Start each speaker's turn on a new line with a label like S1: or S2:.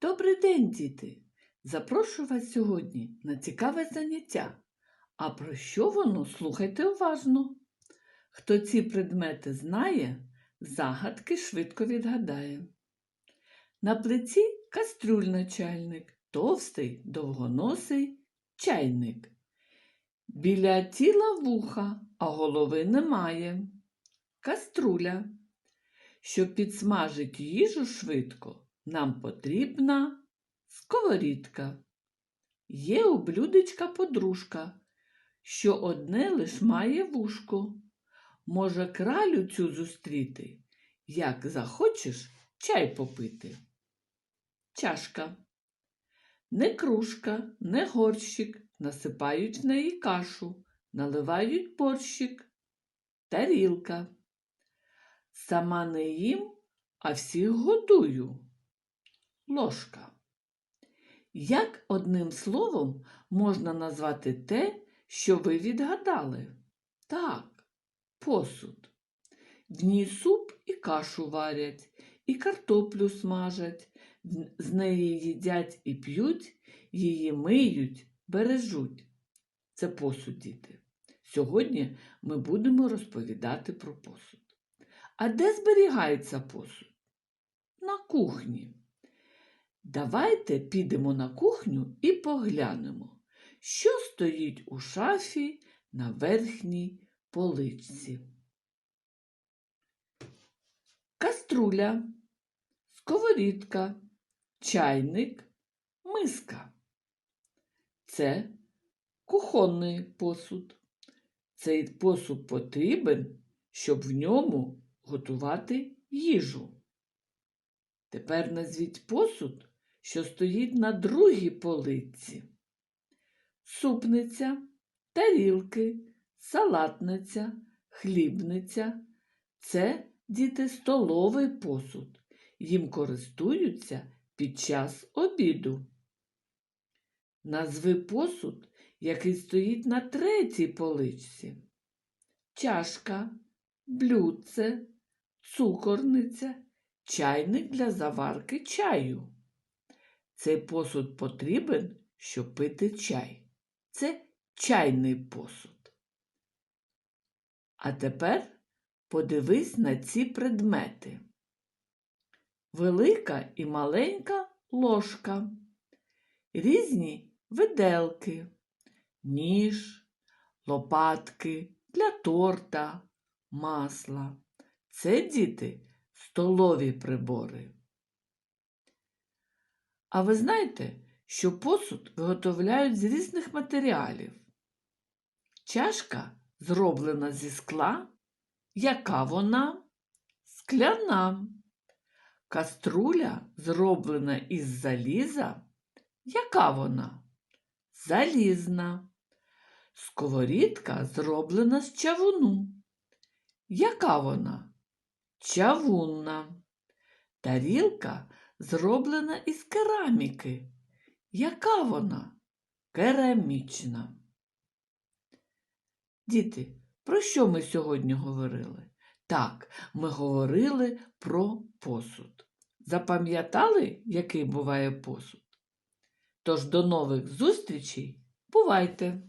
S1: Добрий день, діти! Запрошую вас сьогодні на цікаве заняття. А про що воно слухайте уважно. Хто ці предмети знає, загадки швидко відгадає. На плиці кастрюльна чайник, товстий, довгоносий чайник. Біля тіла вуха, а голови немає. Каструля. Щоб підсмажити їжу швидко, нам потрібна сковорідка. Є у блюдечка подружка, що одне лиш має вушко. Може кралю цю зустріти, як захочеш чай попити. Чашка. Не кружка, не горщик, насипають в неї кашу, наливають борщик. Тарілка. Сама не їм, а всіх годую. Ложка. Як одним словом можна назвати те, що ви відгадали? Так, посуд. В ній суп і кашу варять, і картоплю смажать, з неї їдять і п'ють, її миють, бережуть. Це посуд, діти. Сьогодні ми будемо розповідати про посуд. А де зберігається посуд? На кухні. Давайте підемо на кухню і поглянемо, що стоїть у шафі на верхній поличці. Каструля, сковорідка, чайник, миска. Це кухонний посуд. Цей посуд потрібен, щоб в ньому готувати їжу. Тепер назвіть посуд, що стоїть на другій полиці. Супниця, тарілки, салатниця, хлібниця це діти столовий посуд. Їм користуються під час обіду. Назви посуд, який стоїть на третій поличці. Чашка, блюдце, цукорниця, чайник для заварки чаю. Цей посуд потрібен, щоб пити чай. Це чайний посуд. А тепер подивись на ці предмети. Велика і маленька ложка, різні виделки, ніж, лопатки для торта, масла. Це діти столові прибори. А ви знаєте, що посуд виготовляють з різних матеріалів? Чашка зроблена зі скла. Яка вона? Скляна. Каструля зроблена із заліза. Яка вона? Залізна. Сковорідка зроблена з чавуну. Яка вона? Чавунна. Тарілка зроблена із кераміки. Яка вона? Керамічна. Діти, про що ми сьогодні говорили? Так, ми говорили про посуд. Запам'ятали, який буває посуд? Тож до нових зустрічей. Бувайте!